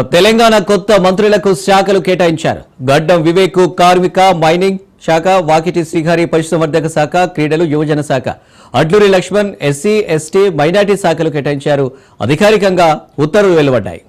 తెలంగాణ కొత్త మంత్రులకు శాఖలు కేటాయించారు. గడ్డం వివేక్ కార్మిక మైనింగ్ శాఖ వాకిటి శ్రీహరి పశుసంవర్ధక శాఖ క్రీడలు యువజన శాఖ. Adluri Laxman SC ST minority శాఖలు కేటాయించారు. అధికారికంగా ఉత్తర్వులు వెలువడ్డాయి.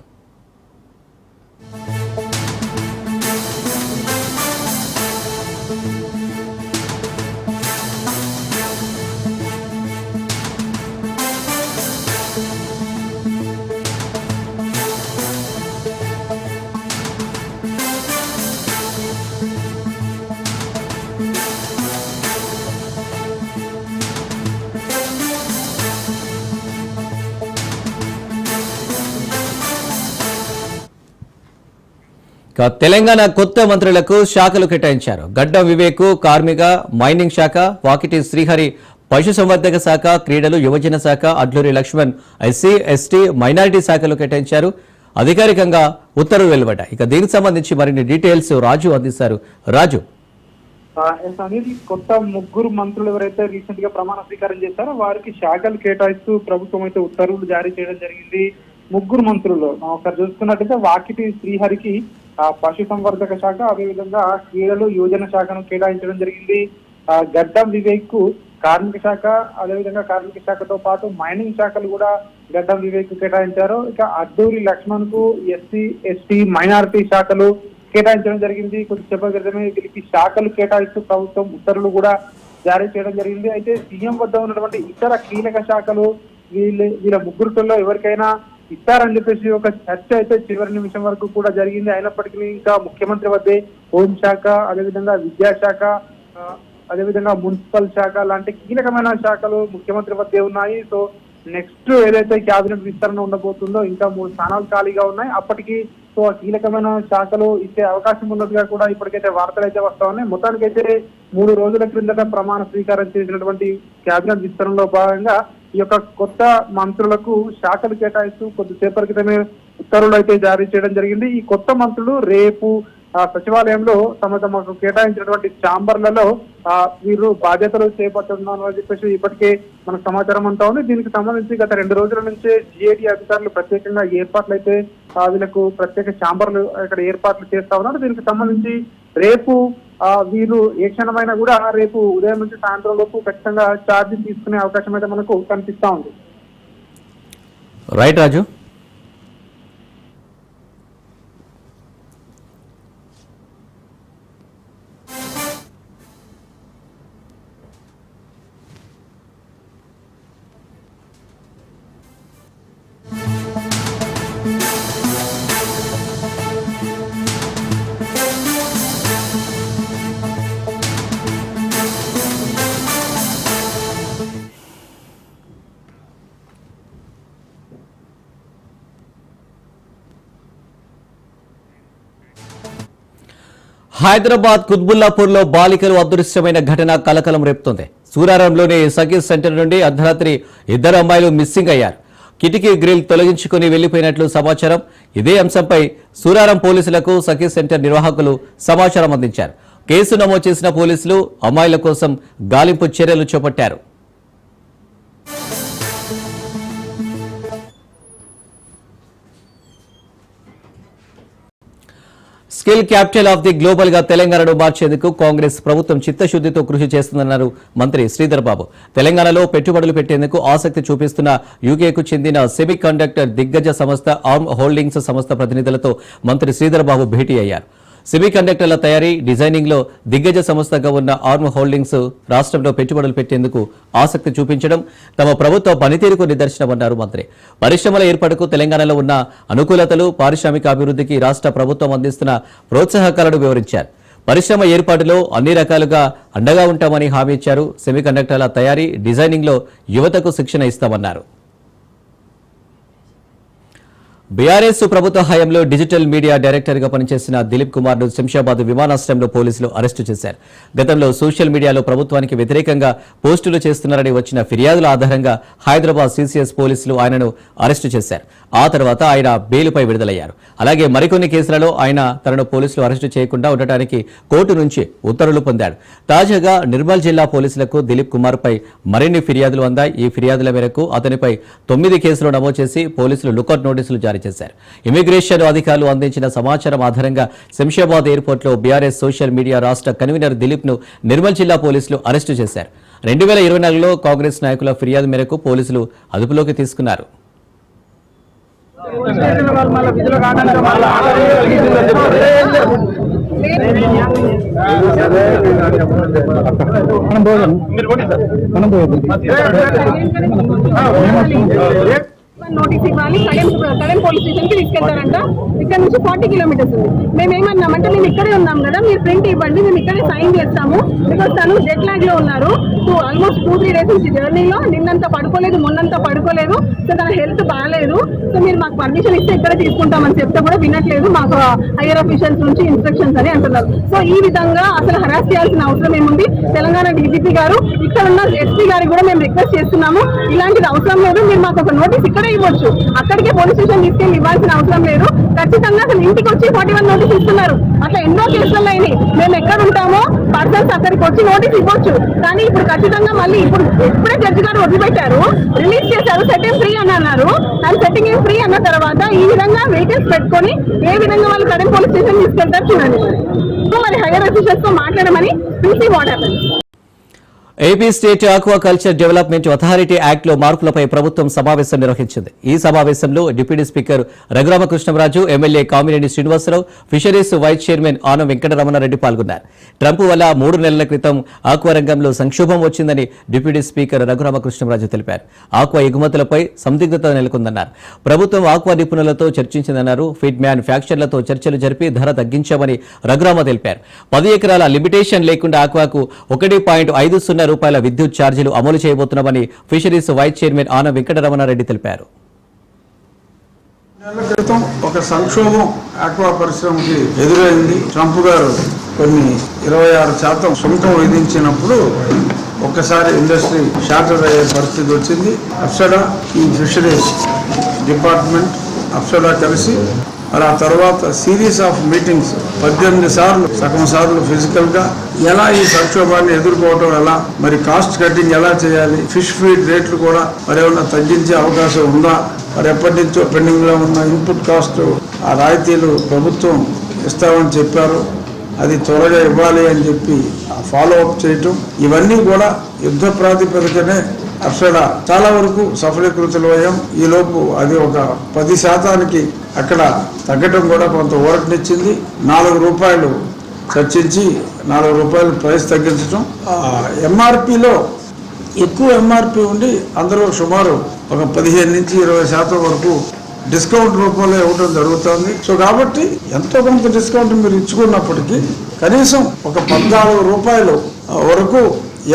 తెలంగాణ కొత్త మంత్రులకు శాఖలు కేటాయించారు. గడ్డం వివేక్ కార్మిక మైనింగ్ శాఖ వాకిటి శ్రీహరి పశుసంవర్ధక శాఖ క్రీడలు యువజన శాఖ Adluri Laxman SC ST minority శాఖలు కేటాయించారు. అధికారికంగా ఉత్తర్వులు వెలువడ్డాయి. ఇక దీనికి సంబంధించి మరిన్ని డీటెయిల్స్ రాజు అందిస్తారు. రాజు. అనేది కొత్త ముగ్గురు మంత్రులు ఎవరైతే రీసెంట్గా ప్రమాణ స్వీకారం చేశారో వారికి శాఖలు కేటాయిస్తూ ప్రభుత్వం అయితే ఉత్తర్వులు జారీ చేయడం జరిగింది. ముగ్గురు మంత్రులు ఒకసారి చూసుకున్నట్టయితే వాకిటి శ్రీహరికి ఆ, పశు సంవర్ధక శాఖ అదేవిధంగా క్రీడలు యువజన శాఖను కేటాయించడం జరిగింది. ఆ, గడ్డం వివేక్కు కార్మిక శాఖ అదేవిధంగా కార్మిక శాఖతో పాటు మైనింగ్ శాఖలు కూడా గడ్డం వివేక్ కేటాయించారు. ఇక అడ్డూరి లక్ష్మణ్కు ఎస్సీ ఎస్టీ మైనారిటీ శాఖలు కేటాయించడం జరిగింది. కొద్దిసేపటి క్రితమే వీరికి శాఖలు కేటాయిస్తూ ప్రభుత్వం ఉత్తర్వులు కూడా జారీ చేయడం జరిగింది. అయితే సీఎం వద్ద ఉన్నటువంటి ఇతర కీలక శాఖలు వీళ్ళ వీళ్ళ ముగ్గురులో ఎవరికైనా ఇస్తారని చెప్పేసి ఒక చర్చ అయితే చివరి నిమిషం వరకు కూడా జరిగింది. అయినప్పటికీ ఇంకా ముఖ్యమంత్రి వద్దే హోంశాఖ అదేవిధంగా విద్యాశాఖ అదేవిధంగా మున్సిపల్ శాఖ లాంటి కీలకమైన శాఖలు ముఖ్యమంత్రి వద్దే ఉన్నాయి. సో నెక్స్ట్ ఏదైతే క్యాబినెట్ విస్తరణ ఉండబోతుందో ఇంకా మూడు స్థానాలు ఖాళీగా ఉన్నాయి. అప్పటికి సో కీలకమైన శాఖలు ఇచ్చే అవకాశం ఉన్నట్టుగా కూడా ఇప్పటికైతే వార్తలు అయితే వస్తా ఉన్నాయి. మొత్తానికైతే మూడు రోజుల క్రిందట ప్రమాణ స్వీకారం చేసినటువంటి క్యాబినెట్ విస్తరణలో భాగంగా ఈ యొక్క కొత్త మంత్రులకు శాఖలు కేటాయిస్తూ కొద్దిసేపటి క్రితమే ఉత్తర్వులు అయితే జారీ చేయడం జరిగింది. ఈ కొత్త మంత్రులు రేపు ఆ సచివాలయంలో తమ తమకు కేటాయించినటువంటి ఛాంబర్లలో వీరు బాధ్యతలు చేపట్టున్నారు అని చెప్పేసి ఇప్పటికే మనకు సమాచారం అంతా ఉంది. దీనికి సంబంధించి గత రెండు రోజుల నుంచే జిఏడి అధికారులు ప్రత్యేకంగా ఏర్పాట్లు అయితే వీళ్ళకు ప్రత్యేక ఛాంబర్లు ఇక్కడ ఏర్పాట్లు చేస్తా ఉన్నారు. దీనికి సంబంధించి రేపు వీరు ఏ క్షణమైనా కూడా రేపు ఉదయం నుంచి సాయంత్రం లోపు ఖచ్చితంగా ఛార్జీ తీసుకునే అవకాశం అయితే మనకు కనిపిస్తా ఉంది. రైట్ రాజు హైదరాబాద్ కుత్బుల్లాపూర్లో బాలికలు అదృశ్యమైన ఘటన కలకలం రేపుతోంది. సూరారంలోని సఖీ సెంటర్ నుండి అర్ధరాత్రి ఇద్దరు అమ్మాయిలు మిస్సింగ్ అయ్యారు. కిటికీ గ్రిల్ తొలగించుకుని వెళ్ళిపోయినట్లు సమాచారం. ఇదే అంశంపై సూరారం పోలీసులకు సఖీ సెంటర్ నిర్వాహకులు సమాచారం అందించారు. కేసు నమోదు చేసిన పోలీసులు అమ్మాయిల కోసం గాలింపు చర్యలు చేపట్టారు. స్కిల్ క్యాపిటల్ ఆఫ్ ది గ్లోబల్గా తెలంగాణను మార్చేందుకు కాంగ్రెస్ ప్రభుత్వం చిత్తశుద్ధితో కృషి చేస్తుందన్నారు మంత్రి శ్రీధర్ బాబు. తెలంగాణలో పెట్టుబడులు పెట్టేందుకు ఆసక్తి చూపిస్తున్న యూకేకు చెందిన సెమీ కండక్టర్ దిగ్గజ సంస్థ ఆర్మ్ హోల్డింగ్స్ సంస్థ ప్రతినిధులతో మంత్రి శ్రీధర్ బాబు భేటీ అయ్యారు. సెమీ కండక్టర్ల తయారీ డిజైనింగ్లో దిగ్గజ సంస్థగా ఉన్న ఆర్మ్ హోల్డింగ్స్ రాష్ట్రంలో పెట్టుబడులు పెట్టేందుకు ఆసక్తి చూపించడం తమ ప్రభుత్వ పనితీరుకు నిదర్శనమన్నారు మంత్రి. పరిశ్రమల ఏర్పాటుకు తెలంగాణలో ఉన్న అనుకూలతలు పారిశ్రామిక అభివృద్ధికి రాష్ట్ర ప్రభుత్వం అందిస్తున్న ప్రోత్సాహకాలను వివరించారు. పరిశ్రమ ఏర్పాటులో అన్ని రకాలుగా అండగా ఉంటామని హామీ ఇచ్చారు. సెమీ కండక్టర్ల తయారీ డిజైనింగ్లో యువతకు శిక్షణ ఇస్తామన్నారు. బీఆర్ఎస్ ప్రభుత్వ హయాంలో డిజిటల్ మీడియా డైరెక్టర్గా పనిచేసిన దిలీప్ కుమార్ను శంషాబాద్ విమానాశ్రయంలో పోలీసులు అరెస్టు చేశారు. గతంలో సోషల్ మీడియాలో ప్రభుత్వానికి వ్యతిరేకంగా పోస్టులు చేస్తున్నారని వచ్చిన ఫిర్యాదుల ఆధారంగా హైదరాబాద్ సీసీఎస్ పోలీసులు ఆయనను అరెస్టు చేశారు. ఆ తర్వాత ఆయన బెయిల్పై విడుదలయ్యారు. అలాగే మరికొన్ని కేసులలో ఆయన తనను పోలీసులు అరెస్టు చేయకుండా ఉండటానికి కోర్టు నుంచి ఉత్తర్వులు పొందాడు. తాజాగా నిర్మల్ జిల్లా పోలీసులకు దిలీప్ కుమార్ పై మరిన్ని ఫిర్యాదులు అందాయి. ఈ ఫిర్యాదుల మేరకు అతనిపై తొమ్మిది కేసులు నమోదు చేసి పోలీసులు లుకౌట్ నోటీసులు జారీ జారీ చేశారు ఇమిగ్రేషన్ అధికారులు అందించిన సమాచారం ఆధారంగా శంషాబాద్ ఎయిర్పోర్ట్లో బీఆర్ఎస్ సోషల్ మీడియా రాష్ట్ర కన్వీనర్ దిలీప్ను నిర్మల్ జిల్లా పోలీసులు అరెస్టు చేశారు. రెండు వేల ఇరవై నాలుగులో కాంగ్రెస్ నాయకుల ఫిర్యాదు మేరకు పోలీసులు అదుపులోకి తీసుకున్నారు. నోటీస్ ఇవ్వాలి. కడెం కడెం పోలీస్ స్టేషన్కి తీసుకెళ్తారంట. ఇక్కడ నుంచి ఫార్టీ కిలోమీటర్స్ ఉంది. మేము ఏమన్నామంటే మేము ఇక్కడే ఉన్నాం కదా మీరు ప్రింట్ ఇవ్వండి మేము ఇక్కడే సైన్ చేస్తాము. బికాస్ తను జెట్ లాగ్లో ఉన్నారు. Two almost two three days నుంచి జర్నీలో నిన్నంతా పడుకోలేదు మొన్నంతా పడుకోలేదు. సో తన హెల్త్ బాగాలేదు సో మీరు మాకు పర్మిషన్ ఇస్తే ఇక్కడే తీసుకుంటామని చెప్తే కూడా వినట్లేదు. మాకు హైయర్ అఫీషియల్స్ నుంచి ఇన్స్ట్రక్షన్స్ అని అంటున్నారు. సో ఈ విధంగా అసలు హరాస్ చేయాల్సిన అవసరం ఏముంది? తెలంగాణ డీజీపీ గారు ఇక్కడ ఉన్న ఎస్పీ గారికి కూడా మేము రిక్వెస్ట్ చేస్తున్నాము. ఇలాంటిది అవసరం లేదు. మీరు మాకు ఒక నోటీస్ ఇక్కడే ఇవ్వచ్చు. అక్కడికే పోలీస్ స్టేషన్ తీసుకెళ్ళి ఇవ్వాల్సిన అవసరం లేదు. ఖచ్చితంగా అసలు ఇంటికి వచ్చి ఫార్టీ వన్ నోటీస్ ఇస్తున్నారు. అట్లా ఎన్నో కేసులు అయినాయి. మేము ఎక్కడ ఉంటామో పర్సన్స్ అక్కడికి వచ్చి నోటీస్ ఇవ్వచ్చు. కానీ ఇప్పుడు ఖచ్చితంగా మళ్ళీ ఇప్పుడు ఇప్పుడే జడ్జి గారు వదిలిపెట్టారు. రిలీజ్ చేశారు సెట్టింగ్ ఫ్రీ అని అన్నారు. అండ్ సెట్టింగ్ ఫ్రీ అన్న తర్వాత ఈ విధంగా వెహికల్స్ పెట్టుకొని ఏ విధంగా వాళ్ళు కడెం పోలీస్ స్టేషన్ తీసుకెళ్తారు చూడండి. సో మరి హైయర్ అఫీషియల్స్తో మాట్లాడమని చూసి what happens AP state aqua culture development authority యాక్ట్లో మార్పులపై ప్రభుత్వం సమావేశం నిర్వహించింది. ఈ సమావేశంలో deputy speaker Raghurama Krishna Raju MLA Kamineni Srinivasa Rao fisheries vice chairman Anam Venkataramana Reddy పాల్గొన్నారు. ట్రంప్ వల్ల మూడు నెలల క్రితం ఆక్వా రంగంలో సంక్షోభం వచ్చిందని డిప్యూటీ స్పీకర్ రఘురామకృష్ణరాజు తెలిపారు. ఆక్వా ఎగుమతులపై సందిగ్ధత నెలకొందన్నారు. ప్రభుత్వం ఆక్వా నిపుణులతో చర్చించిందన్నారు. ఫీడ్ మ్యానుఫ్యాక్చర్లతో చర్చలు జరిపి ధర తగ్గించామని రఘురామ తెలిపారు. పది ఎకరాల లిమిటేషన్ లేకుండా ఆక్వాకు ఒకటి పాయింట్ ఐదు సున్నా రూపాయల విద్యుత్ ఛార్జీలు అమలు చేయబోతున్నామని ఫిషరీస్ వైస్ చైర్మన్ ఆన వెంకటరమణారెడ్డి తెలిపారు. నెలల క్రితం ఒక సంక్షోభం ఆక్వా పరిశ్రమకి ఎదురైంది. ట్రంప్ గారు కొన్ని ఇరవై ఆరు శాతం సుంకం విధించినప్పుడు ఒక్కసారి ఇండస్ట్రీ షార్టర్ అయ్యే పరిస్థితి వచ్చింది. అప్సడా ఈ ఫిషరీస్ డిపార్ట్మెంట్ అప్సడా కలిసి మరి ఆ తర్వాత సిరీస్ ఆఫ్ మీటింగ్స్ పద్దెనిమిది సార్లు సగం సార్లు ఫిజికల్గా. ఎలా ఈ సంక్షోభాన్ని ఎదుర్కోవటం ఎలా మరి కాస్ట్ కటింగ్ ఎలా చేయాలి ఫిష్ ఫీడ్ రేట్లు కూడా మరి ఏమన్నా తగ్గించే అవకాశం ఉందా మరి ఎప్పటి నుంచో పెండింగ్లో ఉన్న ఇన్పుట్ కాస్ట్ ఆ రాయితీలు ప్రభుత్వం ఇస్తామని చెప్పారు. అది త్వరగా ఇవ్వాలి అని చెప్పి ఫాలో అప్ చేయటం. ఇవన్నీ కూడా యుద్ధ ప్రాతిపదికనే అక్కడ చాలా వరకు సఫలీకృతులు అయ్యాం. ఈలోపు అది ఒక పది శాతానికి అక్కడ తగ్గటం కూడా కొంత ఊరటనిచ్చింది. నాలుగు రూపాయలు చర్చించి నాలుగు రూపాయలు ప్రైస్ తగ్గించడం ఎంఆర్పిలో ఎక్కువ ఎంఆర్పి ఉండి అందరూ సుమారు ఒక పదిహేను నుంచి ఇరవై శాతం వరకు డిస్కౌంట్ రూపంలో ఇవ్వడం జరుగుతుంది. సో కాబట్టి ఎంతో కొంత డిస్కౌంట్ మీరు ఇచ్చుకున్నప్పటికీ కనీసం ఒక పద్నాలుగు రూపాయలు వరకు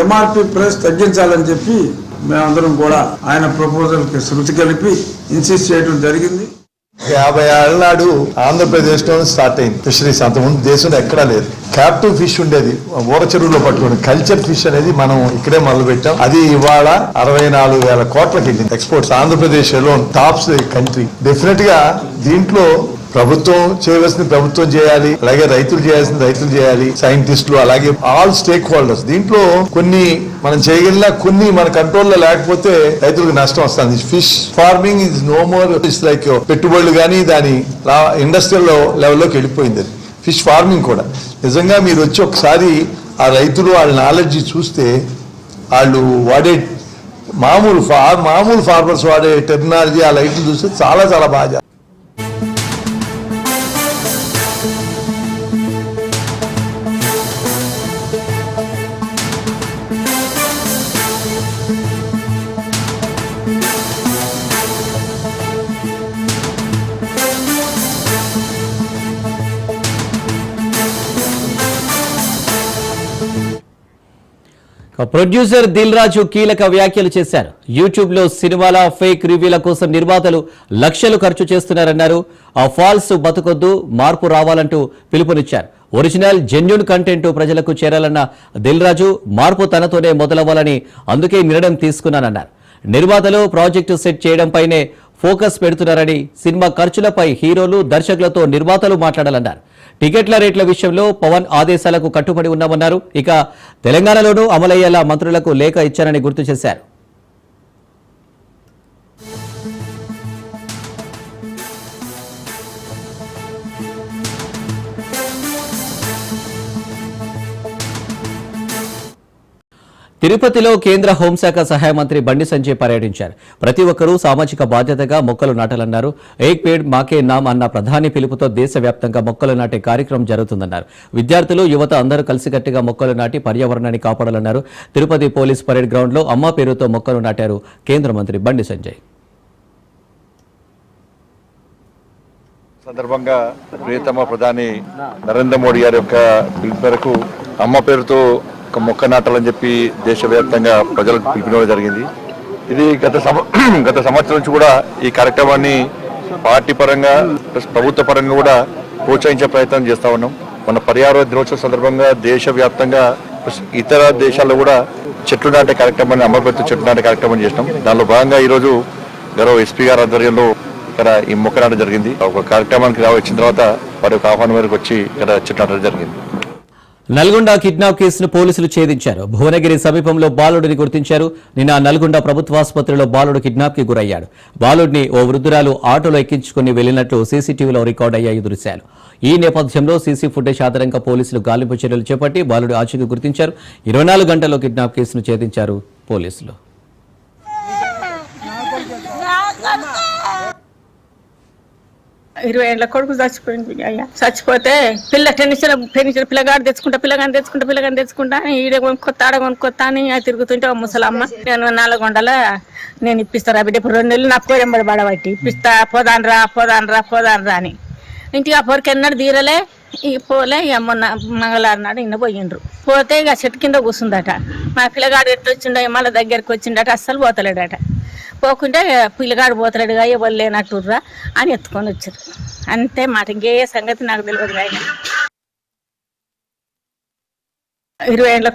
ఎంఆర్పి ప్రైస్ తగ్గించాలని చెప్పి మేమందరం కూడా ఆయన ప్రపోజల్కి శృతి కలిపి ఇన్సిస్ట్ చేయడం జరిగింది. యాభై ఏళ్ళ నాడు ఆంధ్రప్రదేశ్లో స్టార్ట్ అయింది ఫిషరీస్ అంతకుముందు దేశంలో ఎక్కడా లేదు. క్యాప్టివ్ ఫిష్ ఉండేది. ఊర చెరువులో పట్టుకుని కల్చర్ ఫిష్ అనేది మనం ఇక్కడే మొదలు పెట్టాం అది ఇవాళ అరవై నాలుగు వేల కోట్లకి వెళ్ళింది. ఎక్స్పోర్ట్స్ ఆంధ్రప్రదేశ్లో టాప్స్ కంట్రీ. డెఫినెట్గా దీంట్లో ప్రభుత్వం చేయవలసింది ప్రభుత్వం చేయాలి అలాగే రైతులు చేయాల్సింది రైతులు చేయాలి సైంటిస్టులు అలాగే ఆల్ స్టేక్ హోల్డర్స్ దీంట్లో కొన్ని మనం చేయగలిగిన కొన్ని మన కంట్రోల్లో లేకపోతే రైతులకు నష్టం వస్తుంది. Fish farming is no more it's like పెట్టుబడులు కానీ దాని ఇండస్ట్రియల్ లెవెల్లోకి వెళ్ళిపోయింది అది. ఫిష్ ఫార్మింగ్ కూడా. నిజంగా మీరు వచ్చి ఒకసారి ఆ రైతులు వాళ్ళ నాలెడ్జ్ చూస్తే వాళ్ళు వాడే మామూలు ఫార్ మామూలు ఫార్మర్స్ వాడే టెక్నాలజీ ఆ లైట్లు చూస్తే చాలా చాలా బాగా ప్రొడ్యూసర్ దిల్ రాజు కీలక వ్యాఖ్యలు చేశారు. యూట్యూబ్లో సినిమాల ఫేక్ రివ్యూల కోసం నిర్మాతలు లక్షలు ఖర్చు చేస్తున్నారన్నారు. ఆ ఫాల్స్ బతుకొద్దు మార్పు రావాలంటూ పిలుపునిచ్చారు. ఒరిజినల్ జెన్యున్ కంటెంట్ ప్రజలకు చేరాలన్న దిల్ రాజు మార్పు తనతోనే మొదలవ్వాలని అందుకే నిర్ణయం తీసుకున్నానన్నారు. నిర్మాతలు ప్రాజెక్టు సెట్ చేయడంపైనే ఫోకస్ పెడుతున్నారని సినిమా ఖర్చులపై హీరోలు దర్శకులతో నిర్మాతలు మాట్లాడాలన్నారు. టికెట్ల రేట్ల విషయంలో పవన్ ఆదేశాలకు కట్టుబడి ఉన్నామన్నారు. ఇక తెలంగాణలోనూ అమలయ్యేలా మంత్రులకు లేఖ ఇచ్చారని గుర్తు చేశారు. తిరుపతిలో కేంద్ర హోంశాఖ సహాయ మంత్రి బండి సంజయ్ పర్యటించారు. ప్రతి ఒక్కరూ సామాజిక బాధ్యతగా మొక్కలు నాటాలన్నారు. ఏక్ పేడ్ మాకే నామ్ అన్న ప్రధాని పిలుపుతో దేశవ్యాప్తంగా మొక్కలు నాటే కార్యక్రమం జరుగుతుందన్నారు. విద్యార్థులు యువత అందరూ కలిసికట్టుగా మొక్కలు నాటి పర్యావరణాన్ని కాపాడాలన్నారు. తిరుపతి పోలీస్ పరేడ్ గ్రౌండ్లో అమ్మ పేరుతో మొక్కలు నాటారు కేంద్ర మంత్రి బండి సంజయ్. సందర్భంగా ప్రియతమ ప్రధాని నరేంద్ర మోడీ గారి యొక్క పిలుపు మేరకు అమ్మ పేరుతో ఒక మొక్క నాటాలని చెప్పి దేశవ్యాప్తంగా ప్రజలకు పిలిపించడం జరిగింది. ఇది గత గత సంవత్సరం నుంచి కూడా ఈ కార్యక్రమాన్ని పార్టీ పరంగా ప్రభుత్వ పరంగా కూడా ప్రోత్సహించే ప్రయత్నం చేస్తా ఉన్నాం. మన పర్యావరణ దినోత్సవం సందర్భంగా దేశవ్యాప్తంగా ఇతర దేశాల్లో కూడా చెట్లు నాటే కార్యక్రమాన్ని అమ్మ చెట్లు నాటే కార్యక్రమం చేసినాం. దానిలో భాగంగా ఈరోజు గౌరవ ఎస్పీ గారి ఆధ్వర్యంలో ఇక్కడ ఈ మొక్క నాటడం జరిగింది. ఒక కార్యక్రమానికి రావచ్చిన తర్వాత వారి యొక్క ఆహ్వానం మేరకు వచ్చి ఇక్కడ చెట్టు నాటడం జరిగింది. నల్గొండ కిడ్నాప్ కేసును పోలీసులు ఛేదించారు. భువనగిరి సమీపంలో బాలుడిని గుర్తించారు. నిన్న నల్గొండ ప్రభుత్వాసుపత్రిలో బాలుడు కిడ్నాప్కి గురయ్యాడు. బాలుడిని ఓ వృద్ధురాలు ఆటోలో ఎక్కించుకుని వెళ్ళినట్లు సీసీటీవీలో రికార్డ్ అయ్యాయి దృశ్యాలు ఈ నేపథ్యంలో సీసీ ఫుటేజ్ ఆధారంగా పోలీసులు గాలింపు చర్యలు చేపట్టి బాలుడి ఆచూకీ గుర్తించారు. ఇరవై నాలుగు గంటల్లో కిడ్నాప్ కేసును ఛేదించారు పోలీసులు. ఇరవై ఏళ్ళ కొడుకు చచ్చిపోయింది అయ్యా చచ్చిపోతే పిల్ల టెన్షన్ టెన్షన్ పిల్లగాడు తెచ్చుకుంటా పిల్లగాని తెచ్చుకుంటా పిల్లగాని తెచ్చుకుంటా అని ఈడ కొనుక్కొత్త ఆడ కొనుక్కొత్త అని తిరుగుతుంటే ముసలమ్మ నేను నాలుగొండల నేను ఇప్పిస్తారా బిడ్డ ఇప్పుడు రెండు నెలలు నా కోరెంబడి పడబట్టి. ఇప్పిస్తా పోదాన్ పోదాన్రా పోదాన్రా అని. ఇంటికి ఆ పొరికి ఎన్నడూ తీరలే? ఈ పోలే ఇక మొన్న మంగళవారం నాడు ఇన్న పోయిండ్రు. పోతే ఇక చెట్టు కింద కూర్చుందట మా పిల్లగాడు ఎట్లా వచ్చిండో మళ్ళీ దగ్గరికి వచ్చిండట అస్సలు పోతలేడట. పోకుంటే పిల్లగాడు పోతలేడుగా ఎవరు లేనట్టుర్రా అని ఎత్తుకొని వచ్చారు. అంతే మాట ఇంకే సంగతి నాకు తెలియదు ఆయన ఇరవై ఏళ్ళ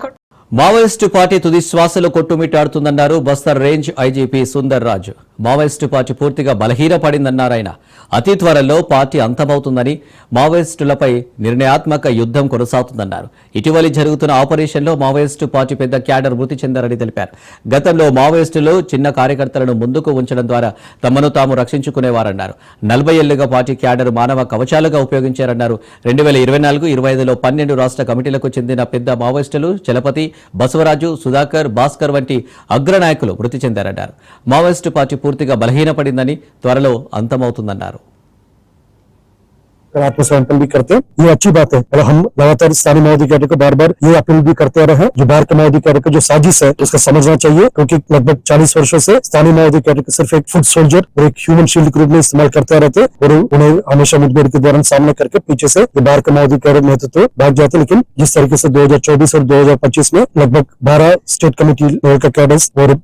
మావోయిస్టు పార్టీ తుది శ్వాసలో కొట్టుమిట్టాడుతుందన్నారు Bastar range IGP Sundar Raju. Maoist party పూర్తిగా బలహీనపడిందన్నారు ఆయన. అతి త్వరలో పార్టీ అంతమవుతుందని మావోయిస్టులపై నిర్ణయాత్మక యుద్ధం కొనసాగుతుందన్నారు. ఇటీవలి జరుగుతున్న ఆపరేషన్లో మావోయిస్టు పార్టీ పెద్ద క్యాడర్ మృతి చెందారని తెలిపారు. గతంలో మావోయిస్టులు చిన్న కార్యకర్తలను ముందుకు ఉంచడం ద్వారా తమను తాము రక్షించుకునేవారన్నారు. నలభై ఏళ్ళుగా పార్టీ క్యాడర్ మానవ కవచాలుగా ఉపయోగించారన్నారు. రెండు వేల ఇరవై నాలుగు ఇరవై ఐదులో పన్నెండు రాష్ట్ర కమిటీలకు చెందిన పెద్ద మావోయిస్టులు చలపతి బసవరాజు సుధాకర్ భాస్కర్ వంటి అగ్రనాయకులు మృతి చెందారన్నారు. మావోయిస్టు పార్టీ పూర్తిగా బలహీనపడిందని త్వరలో అంతమవుతుందన్నారు. अगर सैंपल भी करते हैं, ये अच्छी बात है। और हम लगातार स्थानीय माओवादी को बार बार ये अपील भी करते रहे जो बाहर के माओवादी का जो साजिश है, उसका समझना चाहिए, क्योंकि लगभग 40 वर्षों से स्थानीय माओवादी को सिर्फ़ एक फुट सोल्जर और एक ह्यूमन शील्ड के रूप में इस्तेमाल करते रहते और उन्हें हमेशा मुठभेड़ के दौरान सामना करके पीछे से बाहर के माओवादी का नेतृत्व भाग जाते लेकिन जिस तरीके से 2024 और 2025 में लगभग 12 स्टेट कमेटी लेवल का कैडर्स और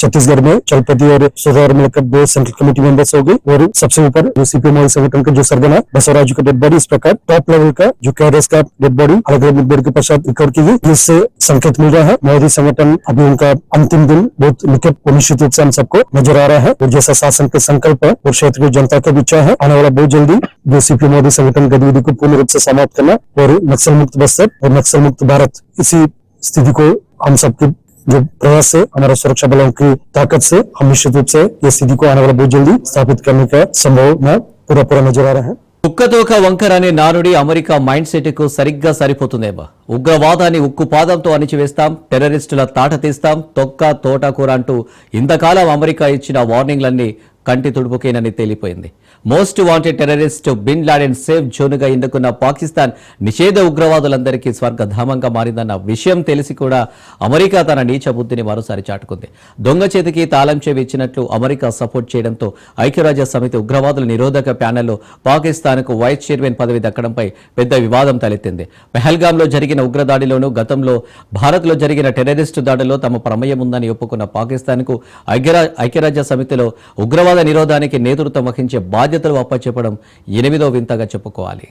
छत्तीसगढ़ में चलपति और सुधार मिलकर दो सेंट्रल कमेटी मेंबर्स हो गई, और सबसे ऊपर सीपीएम संगठन का जो सरगना, बसवराजू का डेड बॉडी इस प्रकार टॉप लेवल का जो कैडर्स का डेड बॉडी अलग अलग मुठभेड़ के पश्चात रिकवर की गई इससे संकेत मिल रहा है। मोदी संगठन अभी उनका अंतिम दिन बहुत निकट निश्चित रूप से हम सबको नज़र आ रहा है। और जैसा शासन के संकल्प है, और क्षेत्र की जनता का इच्छा है, आने वाला बहुत जल्दी जो सीपीएम मोदी संगठन गतिविधि को पूर्ण रूप से समाप्त करना और नक्सल मुक्त बस्तर और नक्सल मुक्त भारत, इसी स्थिति को हम सबके जो प्रयास से, हमारा सुरक्षा बलों की ताकत से, हम निश्चित रूप से ये स्थिति को आने वाला बहुत जल्दी स्थापित करने का संभावना पूरा पूरा नज़र आ रहा है। కుక్కతోక వంకర్ అనే నానుడి అమెరికా మైండ్ సెట్కు సరిగ్గా సరిపోతుందేమో. ఉగ్రవాదాన్ని ఉక్కు పాదంతో అణిచివేస్తాం టెర్రరిస్టుల తాట తీస్తాం తొక్క తోటకూర అంటూ ఇంతకాలం అమెరికా ఇచ్చిన వార్నింగ్లన్నీ కంటి తుడుపుకేనని తేలిపోయింది. Most wanted terrorist bin Laden safe జోన్గా ఎన్నుకున్న పాకిస్తాన్ నిషేధ ఉగ్రవాదులందరికీ స్వర్గధామంగా మారిందన్న విషయం తెలిసి కూడా అమెరికా తన నీచ బుద్ధిని మరోసారి చాటుకుంది. దొంగ చేతికి తాళం చెవి ఇచ్చినట్లు అమెరికా సపోర్ట్ చేయడంతో ఐక్యరాజ్య సమితి ఉగ్రవాదుల నిరోధక ప్యానెల్లో పాకిస్తాన్కు వైస్ చైర్మన్ పదవి దక్కడంపై పెద్ద వివాదం తలెత్తింది. పెహల్గాంలో జరిగిన ఉగ్రదాడిలోనూ గతంలో భారత్లో జరిగిన టెర్రరిస్టు దాడిలో తమ ప్రమేయం ఉందని ఒప్పుకున్న పాకిస్తాన్కు ఐక్యరా ఐక్యరాజ్య సమితిలో ఉగ్రవాద నిరోధానికి నేతృత్వం వహించే బాధ్యతలు అప్పచెప్పడం ఎనిమిదో వింతగా చెప్పుకోవాలి.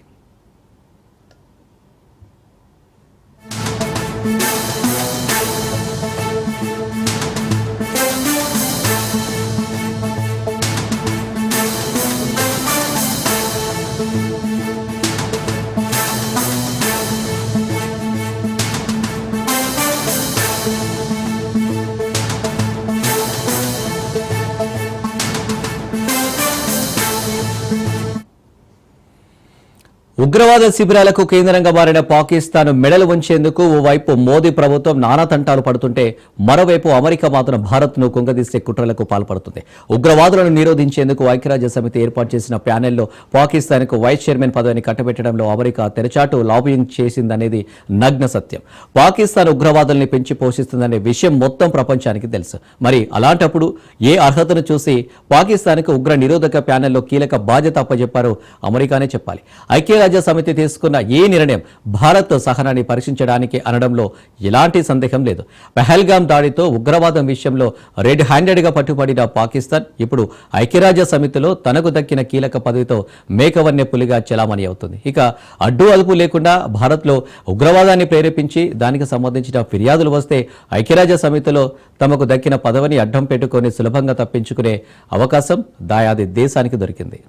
ఉగ్రవాద శిబిరాలకు కేంద్రంగా మారిన పాకిస్తాన్ మెడలు ఉంచేందుకు ఓవైపు మోదీ ప్రభుత్వం నానా తంటాలు పడుతుంటే మరోవైపు అమెరికా మాత్రం భారత్ను కుంగదీసే కుట్రలకు పాల్పడుతుంది. ఉగ్రవాదులను నిరోధించేందుకు ఐక్యరాజ్య సమితి ఏర్పాటు చేసిన ప్యానెల్లో పాకిస్తాన్కు వైస్ చైర్మన్ పదవిని కట్టబెట్టడంలో అమెరికా తెరచాటు లాబింగ్ చేసిందనేది నగ్న సత్యం. పాకిస్తాన్ ఉగ్రవాదుల్ని పెంచి పోషిస్తుందనే విషయం మొత్తం ప్రపంచానికి తెలుసు. మరి అలాంటప్పుడు ఏ అర్హతను చూసి పాకిస్తాన్కు ఉగ్ర నిరోధక ప్యానెల్లో కీలక బాధ్యత అప్పజెప్పారో అమెరికానే చెప్పాలి. ఐక్యరాజ్య సమితి తీసుకున్న ఈ నిర్ణయం భారత్ సహనాన్ని పరీక్షించడానికి అనడంలో ఎలాంటి సందేహం లేదు. పెహల్గాం దాడితో ఉగ్రవాదం విషయంలో రెడ్ హ్యాండెడ్గా పట్టుబడిన పాకిస్తాన్ ఇప్పుడు ఐక్యరాజ్య సమితిలో తనకు దక్కిన కీలక పదవితో మేకవన్య పులిగా చెలామణి అవుతుంది. ఇక అడ్డు అదుపు లేకుండా భారత్లో ఉగ్రవాదాన్ని ప్రేరేపించి దానికి సంబంధించిన ఫిర్యాదులు వస్తే ఐక్యరాజ్య సమితిలో తమకు దక్కిన పదవిని అడ్డం పెట్టుకొని సులభంగా తప్పించుకునే అవకాశం దాయాది దేశానికి దొరికింది.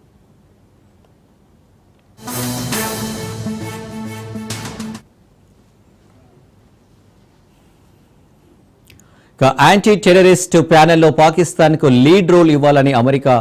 యాంటీ టెర్రరిస్ట్ ప్యానెల్లో పాకిస్తాన్కు లీడ్ రోల్ ఇవ్వాలని అమెరికా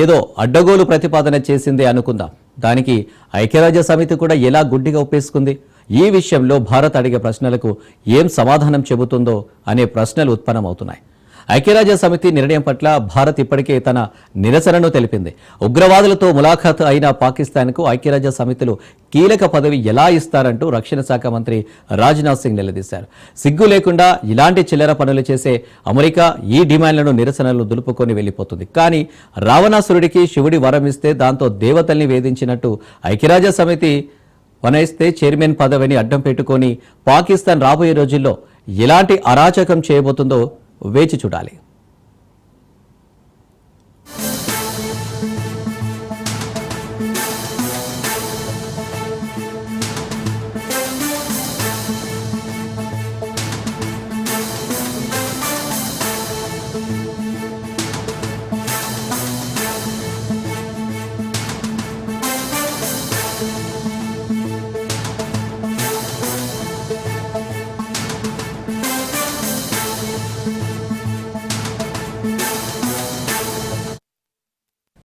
ఏదో అడ్డగోలు ప్రతిపాదన చేసిందే అనుకుందాం. దానికి ఐక్యరాజ్య సమితి కూడా ఎలా గుడ్డిగా ఒప్పేసుకుంది? ఈ విషయంలో భారత్ అడిగే ప్రశ్నలకు ఏం సమాధానం చెబుతుందో అనే ప్రశ్నలు ఉత్పన్నమవుతున్నాయి. ఐక్యరాజ్య సమితి నిర్ణయం పట్ల భారత్ ఇప్పటికే తన నిరసనను తెలిపింది. ఉగ్రవాదులతో ములాఖాత్ అయిన పాకిస్తాన్కు ఐక్యరాజ్య సమితిలో కీలక పదవి ఎలా ఇస్తారంటూ రక్షణ శాఖ మంత్రి రాజ్నాథ్ సింగ్ నిలదీశారు. సిగ్గు లేకుండా ఇలాంటి చిల్లర పనులు చేసే అమెరికా ఈ డిమాండ్లను నిరసనలు దులుపుకొని వెళ్ళిపోతుంది కానీ రావణాసురుడికి శివుడి వరం ఇస్తే దాంతో దేవతల్ని వేధించినట్టు ఐక్యరాజ్య సమితి వనయిస్తే చైర్మన్ పదవిని అడ్డం పెట్టుకొని పాకిస్తాన్ రాబోయే రోజుల్లో ఎలాంటి అరాచకం చేయబోతుందో వేచి చూడాలి.